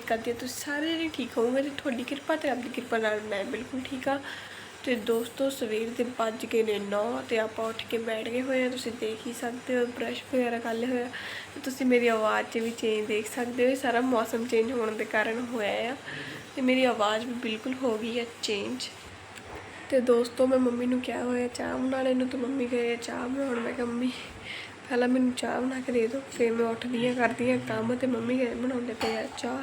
ਚਾਲ ਉਮੀਦ ਕਰਦੀ ਹਾਂ ਤੁਸੀਂ ਸਾਰੇ ਜਣੇ ਠੀਕ ਹੋਵੋਗੇ। ਤੇ ਤੁਹਾਡੀ ਕਿਰਪਾ ਤੇ ਆਪਦੀ ਕਿਰਪਾ ਨਾਲ ਮੈਂ ਬਿਲਕੁਲ ਠੀਕ ਆ ਤੇ ਦੋਸਤੋ, ਸਵੇਰ ਦੇ ਵੱਜ ਗਏ ਨੇ 9 ਤੇ ਆਪਾਂ ਉੱਠ ਕੇ ਬੈਠ ਗਏ ਹੋਏ ਆ ਤੁਸੀਂ ਦੇਖ ਹੀ ਸਕਦੇ ਹੋ ਬ੍ਰਸ਼ ਵਗੈਰਾ ਕਰ ਲਿਆ ਹੋਇਆ ਤੇ ਤੁਸੀਂ ਮੇਰੀ ਆਵਾਜ਼ 'ਚ ਵੀ ਚੇਂਜ ਦੇਖ ਸਕਦੇ ਹੋ। ਇਹ ਸਾਰਾ ਮੌਸਮ ਚੇਂਜ ਹੋਣ ਦੇ ਕਾਰਨ ਹੋਇਆ ਆ। ਤੇ ਮੇਰੀ ਆਵਾਜ਼ ਵੀ ਬਿਲਕੁਲ ਹੋ ਗਈ ਹੈ ਚੇਂਜ ਤੇ ਦੋਸਤੋ, ਮੈਂ ਮੰਮੀ ਨੂੰ ਕਿਹਾ ਹੋਇਆ, ਚਾਹ ਬਣਾਉਣੇ ਨੂੰ। ਤੇ ਮੰਮੀ ਕਹੇ ਚਾਹ ਬਣਾਉਣ। ਮੈਂ ਕਿਹਾ, ਮੰਮੀ ਪਹਿਲਾਂ ਮੈਨੂੰ ਚਾਹ ਬਣਾ ਕੇ ਦੇ ਦਿਓ, ਫਿਰ ਮੈਂ ਉੱਠਦੀ ਹਾਂ, ਕਰਦੀ ਹਾਂ ਕੰਮ ਤੇ ਮੰਮੀ ਬਣਾਉਂਦੇ ਪਏ ਆ ਚਾਹ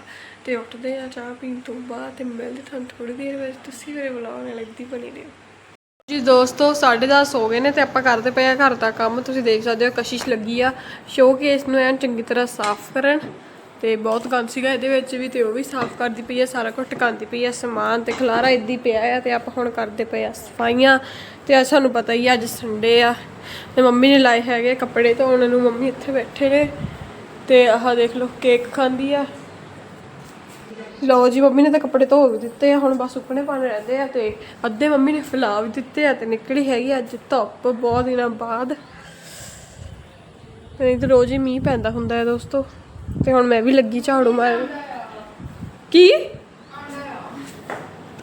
ਤੇ ਉੱਠਦੇ ਆ ਚਾਹ ਪੀਣ ਤੋਂ ਬਾਅਦ ਤੇ ਮਿਲਦੇ ਤੁਹਾਨੂੰ ਥੋੜੀ ਦੇਰ ਵਿੱਚ ਤੁਸੀਂ ਮੇਰੇ ਵਲੌਗ ਨਾਲ ਲੱਗਦੀ ਬਣੀ ਰਹੋ। ਜੀ ਦੋਸਤੋ 10:30 ਹੋ ਗਏ ਨੇ ਤੇ ਆਪਾਂ ਕਰਦੇ ਪਏ ਆ ਘਰ ਦਾ ਕੰਮ, ਤੁਸੀਂ ਦੇਖ ਸਕਦੇ ਹੋ ਕਸ਼ਿਸ਼ ਲੱਗੀ ਆ। ਸ਼ੋਕੇਸ ਨੂੰ ਐਨ ਚੰਗੀ ਤਰ੍ਹਾਂ ਸਾਫ਼ ਕਰਨ ਤੇ ਬਹੁਤ ਗੰਦ ਸੀਗਾ ਇਹਦੇ ਵਿੱਚ ਵੀ ਤੇ ਉਹ ਵੀ ਸਾਫ਼ ਕਰਦੀ ਪਈ ਆ, ਸਾਰਾ ਕੁਝ ਟਿਕਾਉਂਦੀ ਪਈ ਆ, ਸਮਾਨ ਤੇ ਖਲਾਰਾ ਇੱਦੀ ਪਿਆ ਆ ਤੇ ਆਪਾਂ ਹੁਣ ਕਰਦੇ ਪਏ ਆ ਸਫਾਈਆਂ। ਤੇ ਅੱਜ ਸਾਨੂੰ ਪਤਾ ਹੀ ਆ, ਅੱਜ ਸੰਡੇ ਆ। ਤੇ ਮੰਮੀ ਨੇ ਲਾਏ ਹੈਗੇ ਕੱਪੜੇ ਧੋਣ ਨੂੰ, ਮੰਮੀ ਇੱਥੇ ਬੈਠੇ ਨੇ। ਤੇ ਆਹ ਦੇਖ ਲਓ, ਕੇਕ ਖਾਂਦੀ ਆ। ਲਓ ਜੀ, ਮੰਮੀ ਨੇ ਤਾਂ ਕੱਪੜੇ ਧੋ ਵੀ ਦਿੱਤੇ ਆ, ਹੁਣ ਬਸ ਸੁੱਕਣੇ ਪਾਣੇ ਰਹਿੰਦੇ ਆ ਤੇ ਅੱਧੇ ਮੰਮੀ ਨੇ ਫੈਲਾ ਵੀ ਦਿੱਤੇ ਆ ਤੇ ਨਿਕਲੀ ਹੈਗੀ ਅੱਜ ਧੁੱਪ ਬਹੁਤ ਦਿਨਾਂ ਬਾਅਦ। ਨਹੀਂ ਤਾਂ ਰੋਜ਼ ਹੀ ਮੀਂਹ ਪੈਂਦਾ ਹੁੰਦਾ ਹੈ ਦੋਸਤੋ। ਤੇ ਹੁਣ ਮੈਂ ਵੀ ਲੱਗੀ ਝਾੜੂ ਮਾਰਨ। ਕੀ?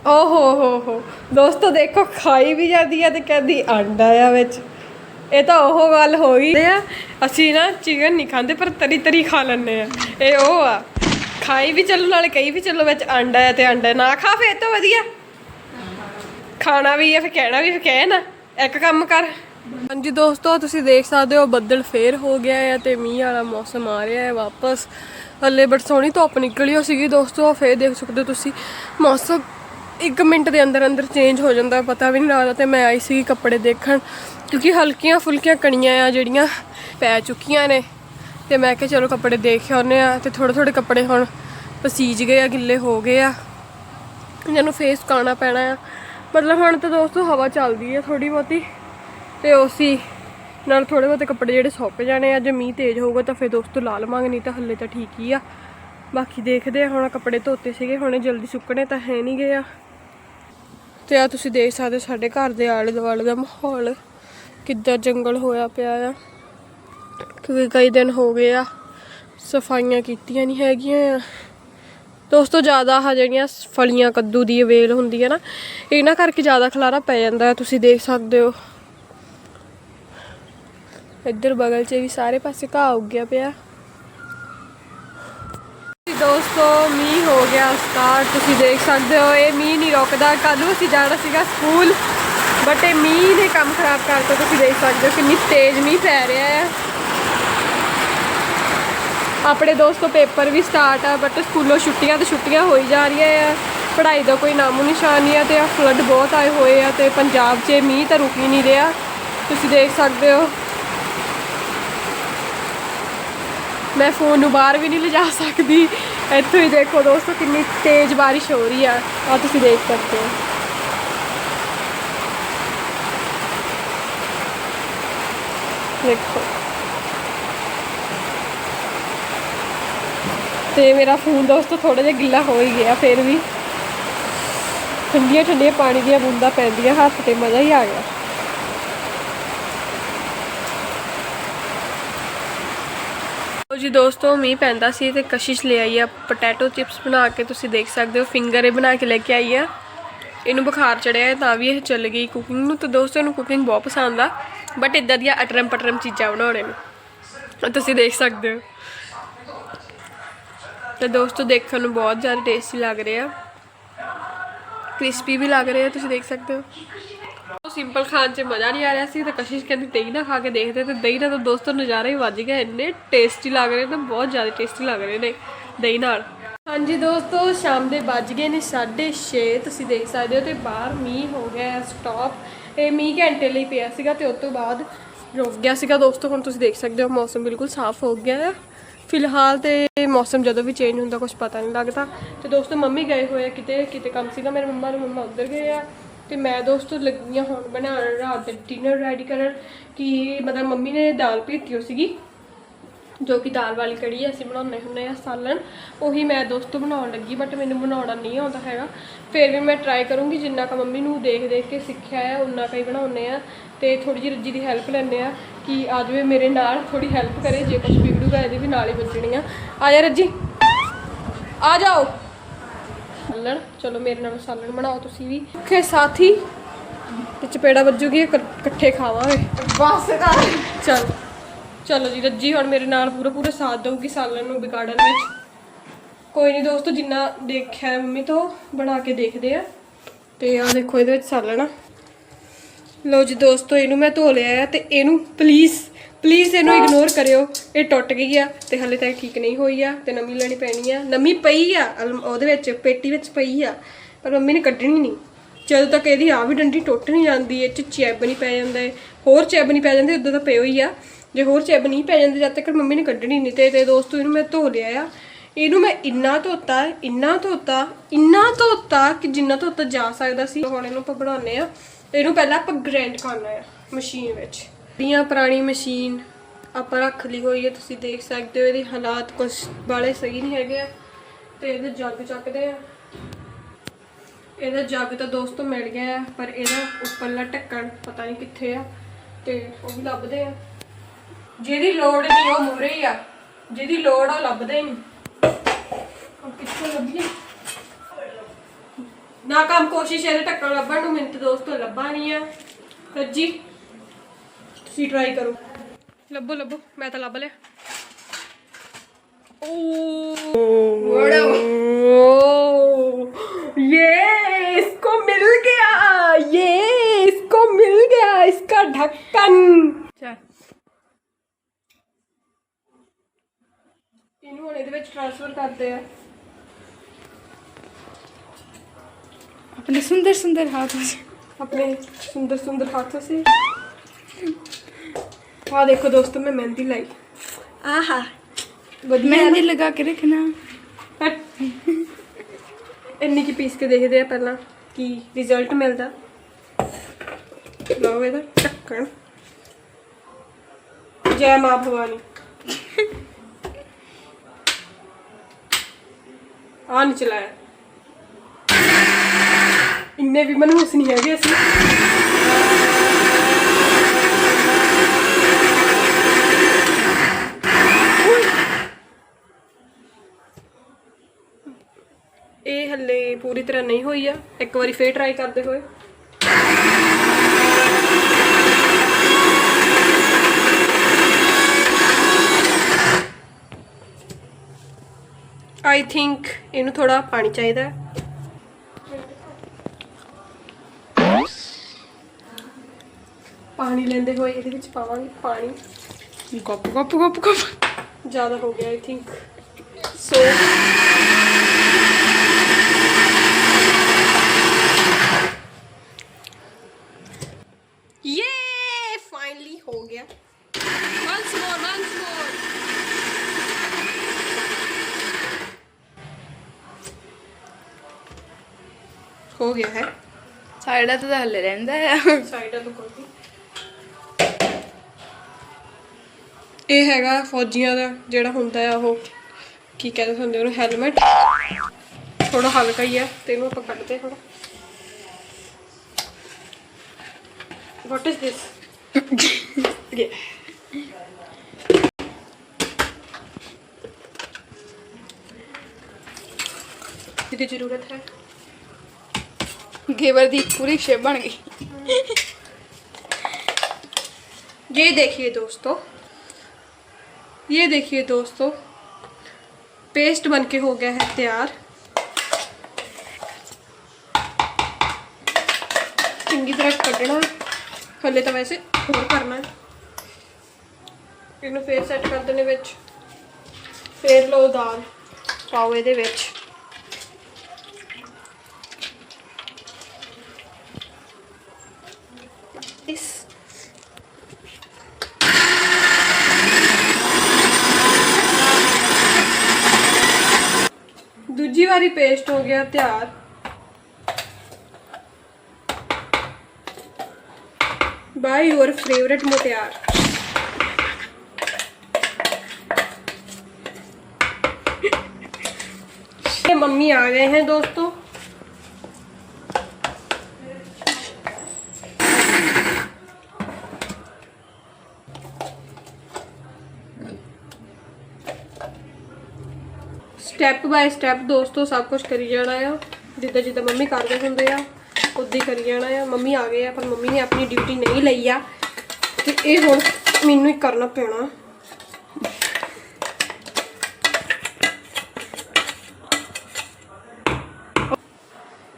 ਓ ਹੋ ਹੋ ਹੋ ਦੋਸਤੋ, ਦੇਖੋ, ਖਾਈ ਵੀ ਜਾਂਦੀ ਆ ਤੇ ਕਹਿੰਦੀ ਅੰਡਾ ਆ ਵਿੱਚ। ਇਹ ਤਾਂ ਉਹ ਗੱਲ ਹੋ ਗਈ। ਆ, ਅਸੀਂ ਨਾ ਚਿਕਨ ਨਹੀਂ ਖਾਂਦੇ, ਪਰ ਤਰੀ ਤਰੀ ਖਾ ਲੈਂਦੇ ਆ। ਇਹ ਉਹ ਆ, ਖਾਈ ਵੀ ਚੱਲੋ ਨਾਲੇ ਕਹੀ ਵੀ ਚੱਲੋ ਵਿੱਚ ਅੰਡਾ ਆ ਤੇ ਅੰਡਾ ਨਾ ਖਾ ਫੇਰ ਤਾਂ ਵਧੀਆ। ਖਾਣਾ ਵੀ ਆ, ਫਿਰ ਕਹਿਣਾ ਵੀ, ਫਿਰ ਕਹਿ ਨਾ। ਇੱਕ ਕੰਮ ਕਰ। ਹਾਂਜੀ ਦੋਸਤੋ, ਤੁਸੀਂ ਦੇਖ ਸਕਦੇ ਹੋ, ਬੱਦਲ ਫੇਰ ਹੋ ਗਿਆ ਹੈ ਤੇ ਮੀਂਹ ਵਾਲਾ ਮੌਸਮ ਆ ਰਿਹਾ ਹੈ ਵਾਪਸ। ਹੱਲੇ ਬਟ ਸੋਹਣੀ ਧੁੱਪ ਨਿਕਲੀ ਹੋ ਸੀਗੀ ਦੋਸਤੋ, ਫੇਰ ਦੇਖ ਸਕਦੇ ਹੋ ਤੁਸੀਂ। ਮੌਸਮ 1 ਮਿੰਟ ਦੇ ਅੰਦਰ ਅੰਦਰ ਚੇਂਜ ਹੋ ਜਾਂਦਾ, ਪਤਾ ਵੀ ਨਹੀਂ ਲੱਗਦਾ ਤੇ ਮੈਂ ਆਈ ਸੀ ਕੱਪੜੇ ਦੇਖਣ, ਕਿਉਂਕਿ ਹਲਕੀਆਂ ਫੁਲਕੀਆਂ ਕਣੀਆਂ ਆ ਜਿਹੜੀਆਂ ਪੈ ਚੁੱਕੀਆਂ ਨੇ। ਤੇ ਮੈਂ ਕਿਹਾ ਚਲੋ ਕੱਪੜੇ ਦੇਖ ਆਉਂਦੇ ਆ ਤੇ ਥੋੜੇ ਥੋੜੇ ਕੱਪੜੇ ਹੁਣ ਪਸੀਜ ਗਏ ਆ, ਗਿੱਲੇ ਹੋ ਗਏ ਆ। ਜਿਹਨੂੰ ਫੇਸ ਸੁਕਾਉਣਾ ਪੈਣਾ ਆ। ਮਤਲਬ ਹੁਣ ਤਾਂ ਦੋਸਤੋ ਹਵਾ ਚੱਲਦੀ ਆ ਥੋੜੀ ਬਹੁਤੀ। ਤੇ ਉਸੀ ਨਾਲ ਥੋੜੇ ਬਹੁਤੇ ਕੱਪੜੇ ਜਿਹੜੇ ਸੁੱਕ ਜਾਣੇ ਆ, ਜੇ ਮੀਂਹ ਤੇਜ਼ ਹੋਊਗਾ ਤਾਂ ਫਿਰ ਦੋਸਤੋ ਲਾ ਲਵਾਂਗੇ, ਨਹੀਂ ਤਾਂ ਹੱਲੇ ਤਾਂ ਠੀਕ ਹੀ ਆ। ਬਾਕੀ ਦੇਖਦੇ ਆ ਹੁਣ ਕੱਪੜੇ ਧੋਤੇ ਸੀਗੇ, ਹੁਣੇ ਜਲਦੀ ਸੁੱਕਣੇ ਤਾਂ ਹੈ ਨਹੀਂ ਗਏ ਆ। ਤੇ ਆ ਤੁਸੀਂ ਦੇਖ ਸਕਦੇ ਹੋ ਸਾਡੇ ਘਰ ਦੇ ਆਲੇ ਦੁਆਲੇ ਦਾ ਮਾਹੌਲ, ਕਿੱਦਾਂ ਜੰਗਲ ਹੋਇਆ ਪਿਆ ਆ। ਕਿਉਂਕਿ ਕਈ ਦਿਨ ਹੋ ਗਏ ਆ, ਸਫਾਈਆਂ ਕੀਤੀਆਂ ਨਹੀਂ ਹੈਗੀਆਂ ਆ। ਦੋਸਤੋ, ਜ਼ਿਆਦਾ ਆ ਜਿਹੜੀਆਂ ਫਲੀਆਂ ਕੱਦੂ ਦੀ ਵੇਲ ਹੁੰਦੀ ਹੈ ਨਾ, ਇਹਨਾਂ ਕਰਕੇ ਜ਼ਿਆਦਾ ਖਲਾਰਾ ਪੈ ਜਾਂਦਾ ਹੈ ਤੁਸੀਂ ਦੇਖ ਸਕਦੇ ਹੋ। ਇੱਧਰ ਬਗਲ 'ਚ ਵੀ ਸਾਰੇ ਪਾਸੇ ਘਾਹ ਉੱਗਿਆ ਪਿਆ। ਦੋਸਤੋ, ਮੀਂਹ ਹੋ ਗਿਆ ਸਟਾਰਟ ਤੁਸੀਂ ਦੇਖ ਸਕਦੇ ਹੋ, ਇਹ ਮੀਂਹ ਨਹੀਂ ਰੁਕਦਾ। ਕੱਲ ਨੂੰ ਅਸੀਂ ਜਾਣਾ ਸੀਗਾ ਸਕੂਲ ਬਟ ਇਹ ਮੀਂਹ ਨੇ ਕੰਮ ਖਰਾਬ ਕਰਤਾ ਤੁਸੀਂ ਦੇਖ ਸਕਦੇ ਹੋ ਕਿੰਨੀ ਤੇਜ਼ ਮੀਂਹ ਪੈ ਰਿਹਾ ਹੈ। ਆਪਣੇ ਦੋਸਤੋ, ਪੇਪਰ ਵੀ ਸਟਾਰਟ ਆ ਬਟ ਸਕੂਲੋਂ ਛੁੱਟੀਆਂ ਤੇ ਛੁੱਟੀਆਂ ਹੋਈ ਜਾ ਰਹੀਆਂ ਆ। ਪੜ੍ਹਾਈ ਦਾ ਕੋਈ ਨਾਮੋ ਨਿਸ਼ਾਨ ਨਹੀਂ ਆ ਤੇ ਆ ਫਲੱਡ ਬਹੁਤ ਆਏ ਹੋਏ ਆ ਤੇ ਪੰਜਾਬ 'ਚ ਮੀਂਹ ਤਾਂ ਰੁਕ ਹੀ ਨਹੀਂ ਰਿਹਾ। ਤੁਸੀਂ ਦੇਖ ਸਕਦੇ ਹੋ ਮੈਂ ਫੋਨ ਨੂੰ ਬਾਹਰ ਵੀ ਨਹੀਂ ਲਿਜਾ ਸਕਦੀ। ਇੱਥੋਂ ਹੀ ਦੇਖੋ ਦੋਸਤੋ ਕਿੰਨੀ ਤੇਜ਼ ਬਾਰਿਸ਼ ਹੋ ਰਹੀ ਆ। ਆ ਤੁਸੀਂ ਦੇਖ ਸਕਦੇ ਹੋ। ਦੇਖੋ। ਤੇ ਮੇਰਾ ਫੋਨ ਦੋਸਤੋ ਥੋੜਾ ਜਿਹਾ ਗਿੱਲਾ ਹੋ ਹੀ ਗਿਆ, ਫਿਰ ਵੀ। ਠੰਡੀਆਂ ਠੰਡੀਆਂ ਪਾਣੀ ਦੀਆਂ ਬੂੰਦਾਂ ਪੈਂਦੀਆਂ, ਹੱਥ ਤੇ ਮਜ਼ਾ ਹੀ ਆ ਗਿਆ। ਜੀ ਦੋਸਤੋ, ਮੀਂਹ ਪੈਂਦਾ ਸੀ ਤੇ ਕਸ਼ਿਸ਼ ਲੈ ਆਈ ਆ। ਪੋਟੈਟੋ ਚਿਪਸ ਬਣਾ ਕੇ ਤੁਸੀਂ ਦੇਖ ਸਕਦੇ ਹੋ। ਫਿੰਗਰ ਇਹ ਬਣਾ ਕੇ ਲੈ ਕੇ ਆਈ ਆ। ਇਹਨੂੰ ਬੁਖਾਰ ਚੜਿਆ ਹੈ, ਤਾਂ ਵੀ ਇਹ ਚੱਲ ਗਈ ਕੁਕਿੰਗ ਨੂੰ। ਤੇ ਦੋਸਤੋ, ਇਹਨੂੰ ਕੁਕਿੰਗ ਬਹੁਤ ਪਸੰਦ ਆ। ਬਟ ਇਦਾਂ ਦੀਆਂ ਅਟਰਮ ਪਟਰਮ ਚੀਜ਼ਾਂ ਬਣਾਉਣੇ ਨੂੰ। ਤੁਸੀਂ ਦੇਖ ਸਕਦੇ ਹੋ। ਤੇ ਦੋਸਤੋ, ਦੇਖਣ ਨੂੰ ਬਹੁਤ ਜ਼ਿਆਦਾ ਟੇਸਟੀ ਲੱਗ ਰਹੇ। ਆ ਕ੍ਰਿਸਪੀ ਵੀ ਲੱਗ ਰਹੇ ਆ ਤੁਸੀਂ ਦੇਖ ਸਕਦੇ ਹੋ। ਸਿੰਪਲ ਖਾਣ 'ਚ ਮਜ਼ਾ ਨਹੀਂ ਆ ਰਿਹਾ ਸੀ, ਤੇ ਕਸ਼ਿਸ਼ ਕਹਿੰਦੀ, ਦਹੀਂ ਨਾ ਖਾ ਕੇ ਦੇਖਦੇ ਤੇ ਦਹੀਂ ਨਾਲ ਤਾਂ ਦੋਸਤੋ ਨਜ਼ਾਰਾ ਹੀ ਵੱਜ ਗਿਆ, ਇੰਨੇ ਟੇਸਟੀ ਲੱਗ ਰਹੇ ਨੇ, ਬਹੁਤ ਜ਼ਿਆਦਾ ਟੇਸਟੀ ਲੱਗ ਰਹੇ ਨੇ ਦਹੀਂ ਨਾਲ। ਹਾਂਜੀ ਦੋਸਤੋ, ਸ਼ਾਮ ਦੇ ਵੱਜ ਗਏ ਨੇ 6:30 ਤੁਸੀਂ ਦੇਖ ਸਕਦੇ ਹੋ ਤੇ ਬਾਹਰ ਮੀਂਹ ਹੋ ਗਿਆ ਹੈ ਸਟਾਪ ਇਹ ਮੀਂਹ ਘੰਟੇ ਲਈ ਪਿਆ ਸੀਗਾ ਤੇ ਉਸ ਤੋਂ ਬਾਅਦ ਰੁਕ ਗਿਆ ਸੀਗਾ ਦੋਸਤੋ, ਹੁਣ ਤੁਸੀਂ ਦੇਖ ਸਕਦੇ ਹੋ ਮੌਸਮ ਬਿਲਕੁਲ ਸਾਫ਼ ਹੋ ਗਿਆ ਹੈ ਫਿਲਹਾਲ ਤੇ ਮੌਸਮ ਜਦੋਂ ਵੀ ਚੇਂਜ ਹੁੰਦਾ ਕੁਝ ਪਤਾ ਨਹੀਂ ਲੱਗਦਾ। ਤੇ ਦੋਸਤੋ, ਮੰਮੀ ਗਏ ਹੋਏ ਕਿਤੇ ਕਿਤੇ ਕੰਮ ਸੀਗਾ, ਮੇਰੇ ਮੰਮਾ ਨੂੰ ਮੰਮਾ ਉੱਧਰ ਗਏ ਆ। ਤੇ ਮੈਂ ਦੋਸਤੋ ਲੱਗੀਆਂ ਹੁਣ ਬਣਾਉਣ, ਰਾਤ ਦਾ ਡਿਨਰ ਰੈਡੀ ਕਰਨ ਕਿ ਮਤਲਬ ਮੰਮੀ ਨੇ ਦਾਲ ਭੇਤੀ ਹੋ ਸੀਗੀ, ਜੋ ਕਿ ਦਾਲ ਵਾਲੀ ਕੜੀ ਅਸੀਂ ਬਣਾਉਂਦੇ ਹੁੰਦੇ ਆ ਸਾਲਣ। ਉਹੀ ਮੈਂ ਦੋਸਤੋ ਬਣਾਉਣ ਲੱਗੀ ਬਟ ਮੈਨੂੰ ਬਣਾਉਣਾ ਨਹੀਂ ਆਉਂਦਾ ਹੈਗਾ। ਫਿਰ ਵੀ ਮੈਂ ਟਰਾਈ ਕਰੂੰਗੀ, ਜਿੰਨਾ ਕੁ ਮੰਮੀ ਨੂੰ ਦੇਖ ਦੇਖ ਕੇ ਸਿੱਖਿਆ ਹੈ ਉਨਾ ਕੁ ਹੀ ਬਣਾਉਂਦੇ ਆ। ਤੇ ਥੋੜੀ ਜਿਹੀ ਰੱਜੀ ਦੀ ਹੈਲਪ ਲੈਂਦੇ ਆ ਕਿ ਆ ਜਾਵੇ ਮੇਰੇ ਨਾਲ ਥੋੜੀ ਹੈਲਪ ਕਰੇ, ਜੇ ਕੁਝ ਵਿਗੜੂਗਾ ਇਹਦੇ ਵੀ ਨਾਲ ਹੀ ਵੱਜਣੀ ਆ ਆ ਜਾ ਰੱਜੀ। ਆ ਜਾਓ। ਸਾਲਣ। ਚਲੋ ਮੇਰੇ ਨਾਲ ਸਾਲਣ ਬਣਾਓ ਤੁਸੀਂ ਵੀ। ਕਿ ਸਾਥੀ ਤੇ ਚਪੇੜਾ ਵੱਜੂਗੀ ਇਕ- ਇਕੱਠੇ ਖਾਵਾਂਗੇ। ਬਸ ਕਰ। ਚਲ ਚਲੋ ਜੀ ਰੱਜੀ ਹੁਣ ਮੇਰੇ ਨਾਲ ਪੂਰਾ ਪੂਰਾ ਸਾਥ ਦਊਗੀ ਸਾਲਣ ਨੂੰ ਵਿਗਾੜਨ ਵਿੱਚ। ਕੋਈ ਨਹੀਂ ਦੋਸਤੋ ਜਿੰਨਾ ਦੇਖਿਆ ਮੰਮੀ ਤੋਂ ਬਣਾ ਕੇ ਦੇਖਦੇ ਆ। ਤੇ ਆ ਦੇਖੋ ਇਹਦੇ ਵਿੱਚ ਸਾਲਣ ਲਓ ਜੀ ਦੋਸਤੋ ਇਹਨੂੰ ਮੈਂ ਧੋ ਲਿਆ ਤੇ ਇਹਨੂੰ ਪਲੀਜ਼ ਪਲੀਜ਼ ਇਹਨੂੰ ਇਗਨੋਰ ਕਰਿਓ। ਇਹ ਟੁੱਟ ਗਈ ਆ ਤੇ ਹਲੇ ਤੱਕ ਠੀਕ ਨਹੀਂ ਹੋਈ ਆ ਤੇ ਨਵੀਂ ਲੈਣੀ ਪੈਣੀ ਆ। ਨਵੀਂ ਪਈ ਆ ਅਲਮ- ਉਹਦੇ ਵਿੱਚ ਪੇਟੀ ਵਿੱਚ ਪਈ ਆ ਪਰ ਮੰਮੀ ਨੇ ਕੱਢਣੀ ਨਹੀਂ। ਜਦੋਂ ਤੱਕ ਇਹਦੀ ਆ ਵੀ ਡੰਡੀ ਟੁੱਟ ਨਹੀਂ ਜਾਂਦੀ ਇਹ ਚ ਚੈਬ ਨਹੀਂ ਪੈ ਜਾਂਦਾ ਹੋਰ ਚੈਬ ਨਹੀਂ ਪੈ ਜਾਂਦੇ ਉਦੋਂ ਤਾਂ ਪਏ ਹੋਈ ਆ। ਜੇ ਹੋਰ ਚੈਬ ਨਹੀਂ ਪੈ ਜਾਂਦੇ ਜਦ ਤੱਕ ਮੰਮੀ ਨੇ ਕੱਢਣੀ ਨਹੀਂ ਤੇ ਤੇ ਦੋਸਤੋ ਇਹਨੂੰ ਮੈਂ ਧੋ ਲਿਆ ਆ। ਇਹਨੂੰ ਮੈਂ ਇੰਨਾ ਧੋਤਾ ਇੰਨਾ ਧੋਤਾ ਇੰਨਾ ਧੋਤਾ ਕਿ ਜਿੰਨਾ ਧੋਤਾ ਜਾ ਸਕਦਾ ਸੀ। ਹੁਣ ਇਹਨੂੰ ਆਪਾਂ ਬਣਾਉਂਦੇ ਆ। ਇਹਨੂੰ ਪਹਿਲਾਂ ਆਪਾਂ ਗ੍ਰਾਈਂਡ ਕਰਨਾ ਆ ਮਸ਼ੀਨ ਵਿੱਚ। ਦੀਆਂ ਪੁਰਾਣੀ ਮਸ਼ੀਨ ਆਪਾਂ ਰੱਖ ਲਈ ਹੋਈ ਹੈ, ਤੁਸੀਂ ਦੇਖ ਸਕਦੇ ਹੋ ਇਹਦੇ ਹਾਲਾਤ ਕੁਝ ਬਾਲੇ ਸਹੀ ਨਹੀਂ ਹੈਗੇ ਆ ਤੇ ਇਹਦੇ ਜੱਗ ਚੱਕਦੇ ਆ। ਇਹਦਾ ਜੱਗ ਤਾਂ ਦੋਸਤੋ ਮਿਲ ਗਿਆ ਆ, ਪਰ ਇਹਦਾ ਉੱਪਰਲਾ ਢੱਕਣ ਪਤਾ ਨਹੀਂ ਕਿੱਥੇ ਆ ਤੇ ਉਹ ਵੀ ਲੱਭਦੇ ਆ। ਜਿਹਦੀ ਲੋੜ ਨਹੀਂ, ਉਹ ਮੂਰੇ ਆ। ਜਿਹਦੀ ਲੋੜ, ਉਹ ਲੱਭਦੇ ਨਹੀਂ। ਉਹ ਕਿੱਥੋਂ ਲੱਭੀ ਨਾ ਕੰਮ ਕੋਸ਼ਿਸ਼ ਇਹਦੇ ਢੱਕਣ ਲੱਭਣ ਨੂੰ, ਮੈਨੂੰ ਤੇ ਦੋਸਤੋ ਲੱਭਾ ਨਹੀਂ ਆ। ਰੱਜੀ ਤੁਸੀਂ ਟਰਾਈ ਕਰੋ ਲੱਭੋ ਲੱਭੋ ਮੈਂ ਤਾਂ ਲੱਭ ਲਿਆ ओ ये इसको मिल गया ये इसको मिल गया इसका ढक्कन ਚੱਲ ਇਹਨੂੰ ਹੁਣ ਇਹਦੇ ਵਿੱਚ ਟ੍ਰਾਂਸਫਰ ਕਰਦੇ ਆ अपने सुंदर सुंदर हाथों से अपने सुंदर सुंदर हाथों ਆ ਦੇਖੋ ਦੋਸਤੋ ਮੈਂ ਮਹਿੰਦੀ ਲਾਈ। ਆਹਾ। ਮਹਿੰਦੀ ਲਗਾ ਕੇ ਰੱਖਣਾ। ਇੰਨੀ ਕੀ ਪੀਸ ਕੇ ਦੇਖਦੇ ਆ ਪਹਿਲਾਂ ਕੀ ਰਿਜ਼ਲਟ ਮਿਲਦਾ। ਲਓ ਇਹਦਾ ਟੱਕਣ ਜੈ ਮਾਂ ਭਵਾਨੀ। ਆਨ ਚਲਾਇਆ। ਇੰਨੇ ਵੀ ਮਨਹੂਸ ਨਹੀਂ ਹੈਗੇ ਅਸੀਂ। ਇਹ ਹੱਲੇ ਪੂਰੀ ਤਰ੍ਹਾਂ ਨਹੀਂ ਹੋਈ ਆ। ਇੱਕ ਵਾਰੀ ਫੇਰ ਟਰਾਈ ਕਰਦੇ ਹੋਏ। ਆਈ ਥਿੰਕ ਇਹਨੂੰ ਥੋੜਾ ਪਾਣੀ ਚਾਹੀਦਾ ਪਾਣੀ ਲੈਂਦੇ ਹੋਏ ਇਹਦੇ ਵਿੱਚ ਪਾਵਾਂਗੇ ਪਾਣੀ। ਗੱਪ ਗੱਪ ਗੱਪ ਗੱਪ। ਜ਼ਿਆਦਾ ਹੋ ਗਿਆ ਆਈ ਥਿੰਕ ਸੋ ਫਾਈਨਲੀ ਹੋ ਗਿਆ ਵਾਂਸ ਮੋਰ ਵਾਂਸ ਮੋਰ ਹੋ ਗਿਆ ਹੈ ਸਾਈਡਾਂ ਤਾਂ ਹਲੇ ਰਹਿੰਦਾ ਹੈ ਸਾਈਡਾਂ ਤੋਂ ਕੋਈ ਇਹ ਹੈਗਾ ਫੌਜੀਆਂ ਦਾ ਜਿਹੜਾ ਹੁੰਦਾ ਆ ਉਹ ਕੀ ਕਹਿੰਦੇ ਹੁੰਦੇ ਉਹਨੂੰ ਹੈਲਮਟ ਥੋੜਾ ਹਲਕਾ ਹੀ ਆ ਤੇ ਇਹਨੂੰ ਆਪਾਂ ਕੱਢਦੇ ਥੋੜਾ ਵਾਟ ਇਜ਼ ਥਿਸ okay. ज़रूरत है। घेवर दी पूरी शेप बन गई। ये देखिए दोस्तों ये देखिए दोस्तों पेस्ट बन के हो गया है तैयार। चंगी तरह कटना थले तो वैसे ਹੋਰ ਕਰਨਾ ਇਹਨੂੰ ਫੇਰ ਸੈੱਟ ਕਰ ਦੇਣੇ ਵਿੱਚ। ਫੇਰ ਲਓ ਦਾਲ। ਪਾਓ ਇਹਦੇ ਵਿੱਚ। ਇਸ। ਦੂਜੀ ਵਾਰੀ ਪੇਸਟ ਹੋ ਗਿਆ ਤਿਆਰ। ਬਾਈ ਯੂਰ ਫੇਵਰਟ ਮੁਟਿਆਰ ये मम्मी आ गए हैं दोस्तों ਸਟੈਪ ਬਾਏ ਸਟੈਪ ਦੋਸਤੋ ਸਭ ਕੁਝ ਕਰੀ ਜਾਣਾ ਆ ਜਿੱਦਾਂ ਜਿੱਦਾਂ ਮੰਮੀ ਕਰਦੇ ਹੁੰਦੇ ਆ ਉਦਾਂ ਹੀ ਕਰੀ ਜਾਣਾ ਆ। ਮੰਮੀ ਆ ਗਏ ਆ, ਪਰ ਮੰਮੀ ਨੇ ਆਪਣੀ ਡਿਊਟੀ ਨਹੀਂ ਲਈ ਆ। ਤੇ ਇਹ ਹੁਣ ਮੈਨੂੰ ਹੀ ਕਰਨਾ ਪੈਣਾ।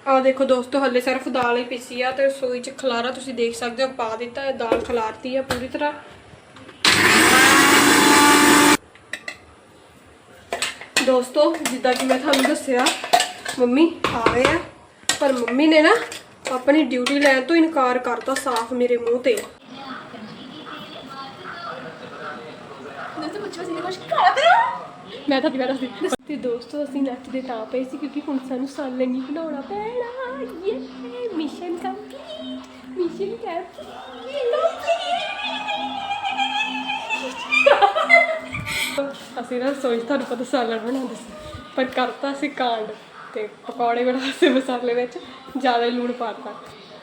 ਆ ਦੇਖੋ ਦੋਸਤੋ, ਹੱਲੇ ਸਿਰਫ ਦਾਲ ਹੀ ਪੀਸੀ ਆ ਤੇ ਰਸੋਈ ਚ ਖਲਾਰਾ ਤੁਸੀਂ ਦੇਖ ਸਕਦੇ ਹੋ, ਪਾ ਦਿੱਤਾ ਹੈ, ਦਾਲ ਖਲਾਰਤੀ ਆ ਪੂਰੀ ਤਰ੍ਹਾਂ। ਦੋਸਤੋ, ਜਿੱਦਾਂ ਕਿ ਮੈਂ ਤੁਹਾਨੂੰ ਦੱਸਿਆ, ਮੰਮੀ ਆ ਗਏ ਆ, ਪਰ ਮੰਮੀ ਨੇ ਨਾ ਆਪਣੀ ਡਿਊਟੀ ਲੈਣ ਤੋਂ ਇਨਕਾਰ ਕਰਤਾ ਸਾਫ਼ ਮੇਰੇ ਮੂੰਹ ਤੇ। ਮੈਂ ਤਾਂ ਦਿਵਾਰਾ ਸੀ ਤੇ ਦੋਸਤੋ ਅਸੀਂ ਨੱਚਦੇ ਤਾਂ ਪਏ ਸੀ ਕਿਉਂਕਿ ਹੁਣ ਸਾਨੂੰ ਸਾਲਨ ਨਹੀਂ ਬਣਾਉਣਾ ਪੈਣਾ। ਯੇ ਮਿਸ਼ਨ ਕੰਪਲੀਟ ਮਿਸ਼ਨ ਕੰਪਲੀਟ ਅਸੀਂ ਨਾ ਸੋਚ ਤੁਹਾਨੂੰ ਪਤਾ ਸਾਲਨ ਬਣਾਉਂਦੇ ਸੀ ਪਰ ਕਰਤਾ ਸੀ ਕਾਂਡ। ਤੇ ਪਕੌੜੇ ਬਣਾ ਸੀ ਮਸਾਲੇ ਵਿੱਚ ਜ਼ਿਆਦਾ ਲੂਣ ਪਾਤਾ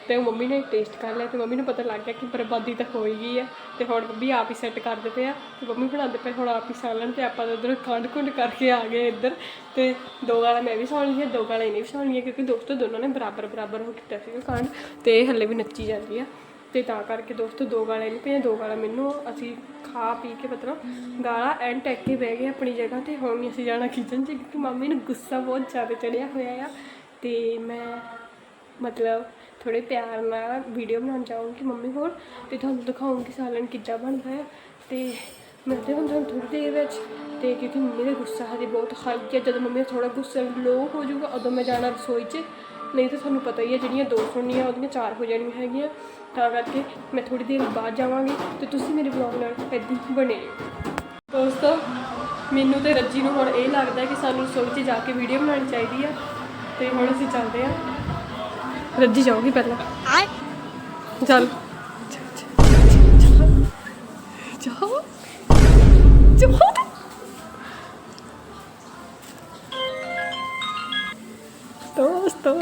ਤੇ ਉਹ ਮੰਮੀ ਨੇ ਟੇਸਟ ਕਰ ਲਿਆ ਤੇ ਮੰਮੀ ਨੂੰ ਪਤਾ ਲੱਗ ਗਿਆ ਕਿ ਬਰਬਾਦੀ ਤਾਂ ਹੋ ਹੀ ਗਈ ਆ। ਤੇ ਹੁਣ ਮੰਮੀ ਆਪ ਹੀ ਸੈੱਟ ਕਰਦੇ ਪਏ ਆ। ਤੇ ਮੰਮੀ ਬਣਾਉਂਦੇ ਪਏ ਹੁਣ ਆਪ ਹੀ ਸਾਲਣ ਤੇ ਆਪਾਂ ਤਾਂ ਉਧਰ ਖੰਡ ਖੁੰਡ ਕਰਕੇ ਆ ਗਏ ਇੱਧਰ। ਤੇ ਦੋ ਗਾਲਾਂ ਮੈਂ ਵੀ ਸੌਣੀ ਹੈ ਦੋ ਗਾਲਾਂ ਇਹਨੇ ਵੀ ਸੌਣੀ ਹੈ ਕਿਉਂਕਿ ਦੋਸਤੋ ਦੋਨਾਂ ਨੇ ਬਰਾਬਰ ਬਰਾਬਰ ਹੋ ਕੀਤਾ ਸੀ ਖੰਡ ਤੇ ਇਹ ਹੱਲੇ ਵੀ ਨੱਚੀ ਜਾਂਦੀ ਆ। ਤੇ ਤਾਂ ਕਰਕੇ ਦੋਸਤੋ ਦੋ ਗਾਲਾਂ ਇਹਨੂੰ ਪਈਆਂ, ਦੋ ਗਾਲਾਂ ਮੈਨੂੰ ਅਸੀਂ ਖਾ ਪੀ ਕੇ ਮਤਲਬ ਗਾਲਾਂ ਐਂਡ ਟੈਕ ਕੇ ਬਹਿ ਗਏ ਆਪਣੀ ਜਗ੍ਹਾ ਤੇ, ਹੁਣ ਵੀ ਅਸੀਂ ਜਾਣਾ ਕਿਚਨ 'ਚ ਕਿਉਂਕਿ ਮੰਮੀ ਨੂੰ ਗੁੱਸਾ ਬਹੁਤ ਜ਼ਿਆਦਾ ਚੜਿਆ ਹੋਇਆ ਆ ਤੇ ਮੈਂ ਮਤਲਬ ਥੋੜੇ ਪਿਆਰ ਨਾਲ ਵੀਡੀਓ ਬਣਾਉਣ ਚਾਹੂੰਗੀ ਮੰਮੀ ਕੋਲ ਤੇ ਤੁਹਾਨੂੰ ਦਿਖਾਉਂਗੀ ਸਾਲਨ ਕਿੱਦਾਂ ਬਣਦਾ ਹੈ ਤੇ ਮਿਲਦੇ ਹਾਂ ਤੁਹਾਨੂੰ ਥੋੜੀ ਦੇਰ ਵਿੱਚ ਤੇ ਕਿਉਂਕਿ ਮੰਮੀ ਦਾ ਗੁੱਸਾ ਹਜੇ ਬਹੁਤ ਹਾਈ ਹੈ ਜਦੋਂ ਮੰਮੀ ਦਾ ਥੋੜਾ ਗੁੱਸਾ ਲੋ ਹੋ ਜਾਊਗਾ, ਉਦੋਂ ਮੈਂ ਜਾਣਾ ਰਸੋਈ 'ਚ ਨਹੀਂ ਤਾਂ ਤੁਹਾਨੂੰ ਪਤਾ ਹੀ ਹੈ ਜਿਹੜੀਆਂ ਦੋ ਸੁਣਨੀਆਂ ਉਹਦੀਆਂ ਚਾਰ ਹੋ ਜਾਣੀਆਂ ਹੈਗੀਆਂ। ਤਾਂ ਕਰਕੇ ਮੈਂ ਥੋੜੀ ਦੇਰ ਬਾਅਦ ਜਾਵਾਂਗੀ ਤੇ ਤੁਸੀਂ ਮੇਰੇ ਵਲੌਗ ਨਾਲ ਇੱਦਾਂ ਹੀ ਬਣੇ ਰਹੋ। ਦੋਸਤੋ ਮੈਨੂੰ ਤੇ ਰੱਜੀ ਨੂੰ ਹੁਣ ਇਹ ਲੱਗਦਾ ਹੈ ਕਿ ਸਾਨੂੰ ਰਸੋਈ 'ਚ ਜਾ ਕੇ ਵੀਡੀਓ ਬਣਾਉਣੀ ਚਾਹੀਦੀ ਆ। ਤੇ ਹੁਣ ਅਸੀਂ ਚੱਲਦੇ ਆ ਰੱਜੀ ਜਾਊਗੀ ਪਹਿਲਾਂ। ਚੱਲ। ਜਾਓ। ਜਾਓ। ਦੋਸਤੋ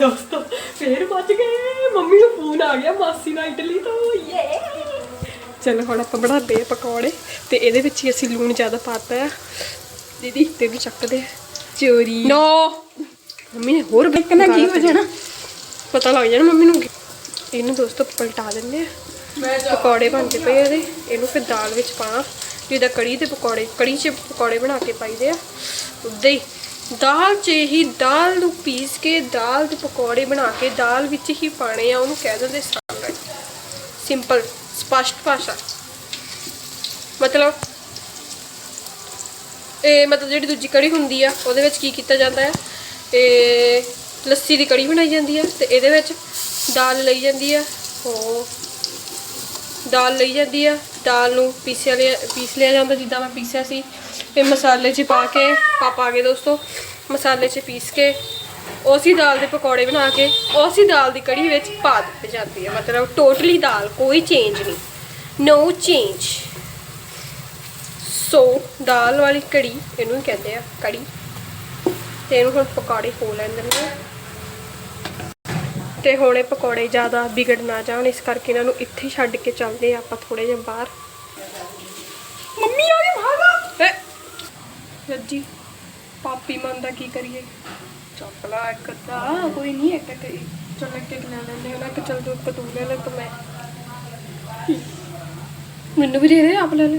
ਦੋਸਤੋ। ਫੇਰ ਬਚ ਗਏ। ਮੰਮੀ ਨੂੰ ਫੋਨ ਆ ਗਿਆ ਮਾਸੀ ਨਾਲ ਇਟਲੀ ਤੋਂ। ਯੇ ਚਲੋ ਹੁਣ ਆਪਾਂ ਬਣਾਉਂਦੇ ਆ ਪਕੌੜੇ ਤੇ ਇਹਦੇ ਵਿੱਚ ਹੀ ਅਸੀਂ ਲੂਣ ਜ਼ਿਆਦਾ ਪਾਤਾ ਆ। ਦੀਦੀ ਤੇ ਵੀ ਚੱਕਦੇ ਚੋਰੀ। ਨੋ ਮੰਮੀ ਨੇ ਹੋਰ ਕਿੰਨਾ ਕੀ ਹੋ ਜਾਣਾ? ਪਤਾ ਲੱਗ ਜਾਣਾ ਮੰਮੀ ਨੂੰ। ਇਹਨੂੰ ਦੋਸਤੋ ਪਲਟਾ ਦਿੰਦੇ ਆ। ਪਕੌੜੇ ਬਣਦੇ ਪਏ ਆ ਇਹਦੇ। ਇਹਨੂੰ ਫਿਰ ਦਾਲ ਵਿੱਚ ਪਾਣਾ ਜਿੱਦਾਂ ਕੜੀ ਦੇ ਪਕੌੜੇ, ਕੜੀ 'ਚ ਪਕੌੜੇ ਬਣਾ ਕੇ ਪਾਈਦੇ ਆ। ਉਦਾਂ ਹੀ ਦਾਲ 'ਚ ਹੀ ਦਾਲ ਨੂੰ ਪੀਸ ਕੇ ਦਾਲ ਦੇ ਪਕੌੜੇ ਬਣਾ ਕੇ ਦਾਲ ਵਿੱਚ ਹੀ ਪਾਣੇ ਆ, ਉਹਨੂੰ ਕਹਿ ਦਿੰਦੇ ਸਾਲਨ ਸਿੰਪਲ ਸਪਸ਼ਟ ਭਾਸ਼ਾ। ਮਤਲਬ ਇਹ ਮਤਲਬ ਜਿਹੜੀ ਦੂਜੀ ਕੜੀ ਹੁੰਦੀ ਆ, ਉਹਦੇ ਵਿੱਚ ਕੀ ਕੀਤਾ ਜਾਂਦਾ ਹੈ ਇਹ ਲੱਸੀ ਦੀ ਕੜੀ ਬਣਾਈ ਜਾਂਦੀ ਆ ਤੇ ਇਹਦੇ ਵਿੱਚ ਦਾਲ ਲਈ ਜਾਂਦੀ ਆ ਹੋ ਦਾਲ ਲਈ ਜਾਂਦੀ ਆ ਦਾਲ ਨੂੰ ਪੀਸਿਆ ਲਿਆ, ਪੀਸ ਲਿਆ ਜਾਂਦਾ ਜਿੱਦਾਂ ਮੈਂ ਪੀਸਿਆ ਸੀ, ਫਿਰ ਮਸਾਲੇ 'ਚ ਪਾ ਕੇ, ਪਾਪਾ ਆ ਗਏ ਦੋਸਤੋ, ਮਸਾਲੇ 'ਚ ਪੀਸ ਕੇ ਉਸੇ ਦਾਲ ਦੇ ਪਕੌੜੇ ਬਣਾ ਕੇ ਉਸੇ ਦਾਲ ਦੀ ਕੜੀ ਵਿੱਚ ਪਾ ਦਿੱਤੀ ਜਾਂਦੀ ਆ। ਮਤਲਬ ਟੋਟਲੀ ਦਾਲ, ਕੋਈ ਚੇਂਜ ਨਹੀਂ। ਨੋ ਚੇਂਜ ਸੋ ਦਾਲ ਵਾਲੀ ਕੜੀ ਇਹਨੂੰ ਕਹਿੰਦੇ ਆ ਕੜੀ ਤੇ ਇਹਨੂੰ ਹੁਣ ਪਕੌੜੇ ਹੋ ਲੈਂਦੇ ਨੇ। ਤੇ ਹੁਣ ਇਹ ਪਕੌੜੇ ਜ਼ਿਆਦਾ ਵਿਗੜ ਨਾ ਜਾਣ ਇਸ ਕਰਕੇ ਇਹਨਾਂ ਨੂੰ ਇੱਥੇ ਛੱਡ ਕੇ ਚੱਲਦੇ ਆ ਆਪਾਂ ਥੋੜੇ ਜਿਹਾ ਬਾਹਰ। ਮੰਮੀ ਆ ਗਈ ਭਾਗਾ ਰੱਜੀ ਪਾਪੀ ਮਨ ਦਾ ਕੀ ਕਰੀਏ? ਚੱਪਲਾ ਇੱਕ ਅੱਧਾ ਕੋਈ ਨਹੀਂ ਇੱਕ ਇੱਕ ਚੱਲ ਇੱਕ ਇੱਕ ਲੈ ਲੈਂਦੇ ਹਾਂ ਕਿ ਚੱਲ ਤੂੰ ਇੱਕ ਤੂੰ ਲੈ ਲੈ ਤਾਂ ਮੈਂ। ਮੈਨੂੰ ਵੀ ਦੇ ਦੇ ਆਪ ਲੈ ਲੈ।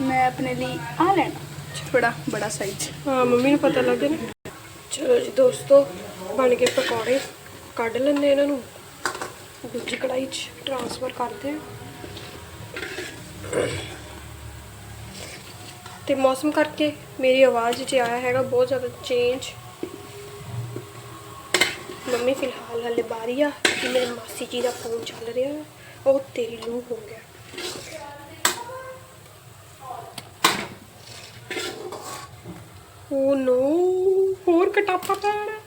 ਮੈਂ ਆਪਣੇ ਲਈ ਆ ਲੈਣਾ। ਥੋੜਾ ਬੜਾ ਸਾਈਜ਼ ਹਾਂ ਮੰਮੀ ਨੂੰ ਪਤਾ ਲੱਗ ਗਿਆ ਨਾ। ਚਲੋ ਜੀ ਦੋਸਤੋ ਬਣ ਗਏ ਪਕੌੜੇ। ਕੱਢ ਲੈਂਦੇ ਇਹਨਾਂ ਨੂੰ। ਦੂਜੀ ਕੜਾਈ 'ਚ ਟ੍ਰਾਂਸਫਰ ਕਰਦੇ ਆ ਤੇ ਮੌਸਮ ਕਰਕੇ ਮੇਰੀ ਆਵਾਜ਼ 'ਚ ਆਇਆ ਹੈਗਾ ਬਹੁਤ ਜ਼ਿਆਦਾ ਚੇਂਜ ਮੰਮੀ ਫਿਲਹਾਲ ਹਲੇ ਬਾਹਰੀ ਆ ਕਿ ਮੇਰੇ ਮਾਸੀ ਜੀ ਦਾ ਫੋਨ ਚੱਲ ਰਿਹਾ ਉਹ ਤੇਰੀ ਲੂ ਹੋ ਗਿਆ। ਓ ਨੋ, ਹੋਰ ਕਟਾਪਾ ਪੈਣਾ।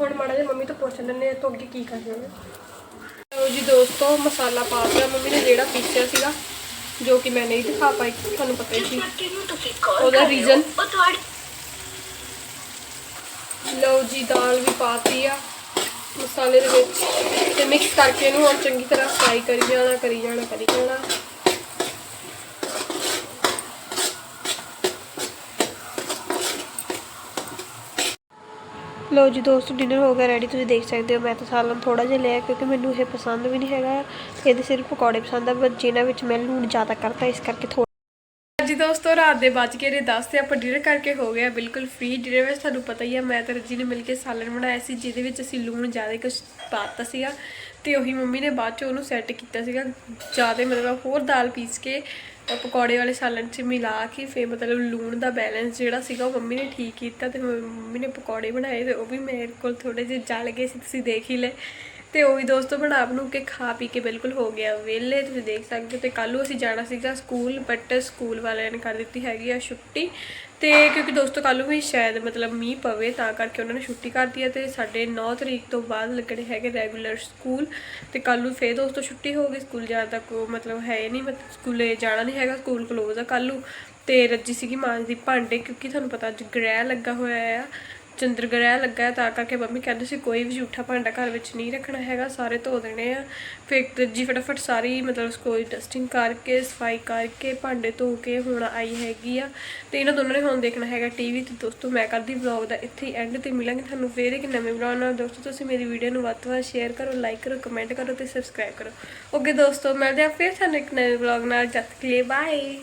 ਹੁਣ ਮਾੜਾ ਜਿਹਾ ਮੰਮੀ ਤੋਂ ਪੁੱਛ ਲੈਂਦੇ ਆ ਤੋਂ ਅੱਗੇ ਕੀ ਕਰਨਾ ਹੈ? ਚਲੋ ਜੀ ਦੋਸਤੋ, ਮਸਾਲਾ ਪਾ ਦਿਆ ਮੰਮੀ ਨੇ ਜਿਹੜਾ ਪੀਸਿਆ ਸੀਗਾ, ਜੋ ਕਿ ਮੈਂ ਨਹੀਂ ਦਿਖਾ ਪਾਈ, ਤੁਹਾਨੂੰ ਪਤਾ ਹੀ ਸੀ। ਉਹਦਾ ਰੀਜ਼ਨ ਲਓ ਜੀ, ਦਾਲ ਵੀ ਪਾਤੀ ਆ ਮਸਾਲੇ ਦੇ ਵਿੱਚ। ਤੇ ਮਿਕਸ ਕਰਕੇ ਇਹਨੂੰ ਹੁਣ ਚੰਗੀ ਤਰ੍ਹਾਂ ਫਰਾਈ ਕਰੀ ਜਾਣਾ ਕਰੀ ਜਾਣਾ ਕਰੀ ਜਾਣਾ। ਲਓ ਜੀ, ਦੋਸਤੋ ਡਿਨਰ ਹੋ ਗਿਆ ਰੈਡੀ ਤੁਸੀਂ ਦੇਖ ਸਕਦੇ ਹੋ, ਮੈਂ ਤਾਂ ਸਾਲਨ ਥੋੜਾ ਜਿਹਾ ਲਿਆ ਕਿਉਂਕਿ ਮੈਨੂੰ ਇਹ ਪਸੰਦ ਵੀ ਨਹੀਂ ਹੈਗਾ। ਇਹਦੇ ਸਿਰਫ ਪਕੌੜੇ ਪਸੰਦ ਆ ਬਟ ਜਿਨ੍ਹਾਂ ਵਿੱਚ ਮੈਂ ਲੂਣ ਜ਼ਿਆਦਾ ਕਰਤਾ, ਇਸ ਕਰਕੇ ਥੋੜਾ ਜੀ ਦੋਸਤੋ, ਰਾਤ ਦੇ ਵੱਜ ਕੇ ਨੇ 10 ਤੇ ਆਪਾਂ ਡਿਨਰ ਕਰਕੇ ਹੋ ਗਿਆ ਬਿਲਕੁਲ ਫ੍ਰੀ ਡਿਨਰ ਵਿੱਚ ਤੁਹਾਨੂੰ ਪਤਾ ਹੀ ਆ, ਮੈਂ ਤੇ ਰੱਜੀ ਨੇ ਮਿਲ ਕੇ ਸਾਲਨ ਬਣਾਇਆ ਸੀ, ਜਿਹਦੇ ਵਿੱਚ ਅਸੀਂ ਲੂਣ ਜ਼ਿਆਦਾ ਕੁਝ ਪਾਤਾ ਸੀਗਾ ਤੇ ਉਹੀ ਮੰਮੀ ਨੇ ਬਾਅਦ ਚ ਉਹਨੂੰ ਸੈੱਟ ਕੀਤਾ ਸੀਗਾ, ਜ਼ਿਆਦਾ ਮਤਲਬ ਹੋਰ ਦਾਲ ਪੀਸ ਕੇ। ਪਕੌੜੇ ਵਾਲੇ ਸਾਲਨ 'ਚ ਮਿਲਾ ਕੇ ਫੇ ਮਤਲਬ ਲੂਣ ਦਾ ਬੈਲੈਂਸ ਜਿਹੜਾ ਸੀਗਾ ਉਹ ਮੰਮੀ ਨੇ ਠੀਕ ਕੀਤਾ ਤੇ ਮੰਮੀ ਨੇ ਪਕੌੜੇ ਬਣਾਏ ਤੇ ਉਹ ਵੀ ਮੇਰੇ ਕੋਲ ਥੋੜੇ ਜਿਹੇ ਜਲ ਗਏ ਸੀ, ਤੁਸੀਂ ਦੇਖ ਹੀ ਲਏ ਤੇ ਉਹ ਵੀ ਦੋਸਤੋ ਬਣਾ ਬਣੂ ਕੇ ਖਾ ਪੀ ਕੇ ਬਿਲਕੁਲ ਹੋ ਗਿਆ। ਵਿਹਲੇ ਤੁਸੀਂ ਦੇਖ ਸਕਦੇ ਹੋ ਤੇ ਕੱਲ ਨੂੰ ਅਸੀਂ ਜਾਣਾ ਸੀਗਾ ਸਕੂਲ ਬਟ ਸਕੂਲ ਵਾਲਿਆਂ ਨੇ ਕਰ ਦਿੱਤੀ ਹੈਗੀ ਆ ਛੁੱਟੀ। ਤੇ ਕਿਉਂਕਿ ਦੋਸਤੋ ਕੱਲ ਨੂੰ ਵੀ ਸ਼ਾਇਦ ਮਤਲਬ ਮੀਂਹ ਪਵੇ ਤਾਂ ਕਰਕੇ ਉਹਨਾਂ ਨੇ ਛੁੱਟੀ ਕਰਤੀ ਹੈ ਤੇ ਸਾਡੇ 9 ਤਰੀਕ ਤੋਂ ਬਾਅਦ ਲੱਗਣੇ ਹੈਗੇ ਰੈਗੂਲਰ ਸਕੂਲ ਤੇ ਕੱਲ ਨੂੰ ਫੇਰ ਦੋਸਤੋ ਛੁੱਟੀ ਹੋ ਗਈ, ਸਕੂਲ ਜਾਣ ਦਾ ਕੋਈ ਮਤਲਬ ਹੈ ਨਹੀਂ ਮਤਲਬ ਸਕੂਲੇ ਜਾਣਾ ਨਹੀਂ ਹੈਗਾ, ਸਕੂਲ ਕਲੋਜ਼ ਆ ਕੱਲ ਨੂੰ ਤੇ ਰੱਜੀ ਸੀਗੀ ਮਾਂ ਦੀ ਭਾਂਡੇ ਕਿਉਂਕਿ ਤੁਹਾਨੂੰ ਪਤਾ ਅੱਜ ਗ੍ਰਹਿ ਲੱਗਾ ਹੋਇਆ ਆ ਚੰਦਰ ਗ੍ਰਹਿ ਲੱਗਾ ਹੈ ਤਾਂ ਕਰਕੇ ਮੰਮੀ ਕਹਿੰਦੇ ਸੀ ਕੋਈ ਵੀ ਝੂਠਾ ਭਾਂਡਾ ਘਰ ਵਿੱਚ ਨਹੀਂ ਰੱਖਣਾ ਹੈਗਾ, ਸਾਰੇ ਧੋ ਦੇਣੇ ਆ। ਫਿਰ ਜੀ ਫਟਾਫਟ ਸਾਰੀ ਮਤਲਬ ਕੋਈ ਡਸਟਿੰਗ ਕਰਕੇ, ਸਫ਼ਾਈ ਕਰਕੇ, ਭਾਂਡੇ ਧੋ ਕੇ ਹੁਣ ਆਈ ਹੈਗੀ ਆ। ਤੇ ਇਹਨਾਂ ਦੋਨਾਂ ਨੇ ਹੁਣ ਦੇਖਣਾ ਹੈਗਾ ਟੀਵੀ ਤੇ, ਦੋਸਤੋ ਮੈਂ ਕਰਦੀ ਵਲੌਗ ਦਾ ਇੱਥੇ ਐਂਡ ਤੇ ਮਿਲਾਂਗੇ ਤੁਹਾਨੂੰ ਫੇਰ ਇੱਕ ਨਵੇਂ ਵਲੌਗ ਨਾਲ। ਦੋਸਤੋ ਤੁਸੀਂ ਮੇਰੀ ਵੀਡੀਓ ਨੂੰ ਵੱਧ ਤੋਂ ਵੱਧ ਸ਼ੇਅਰ ਕਰੋ ਲਾਈਕ ਕਰੋ ਕਮੈਂਟ ਕਰੋ ਤੇ ਸਬਸਕ੍ਰਾਈਬ ਕਰੋ। ਓਕੇ ਦੋਸਤੋ, ਮਿਲਦੇ ਆ ਫਿਰ ਤੁਹਾਨੂੰ ਇੱਕ ਨਵੇਂ ਵਲੌਗ ਨਾਲ। ਜਦ ਤੱਕ ਲਈ ਬਾਏ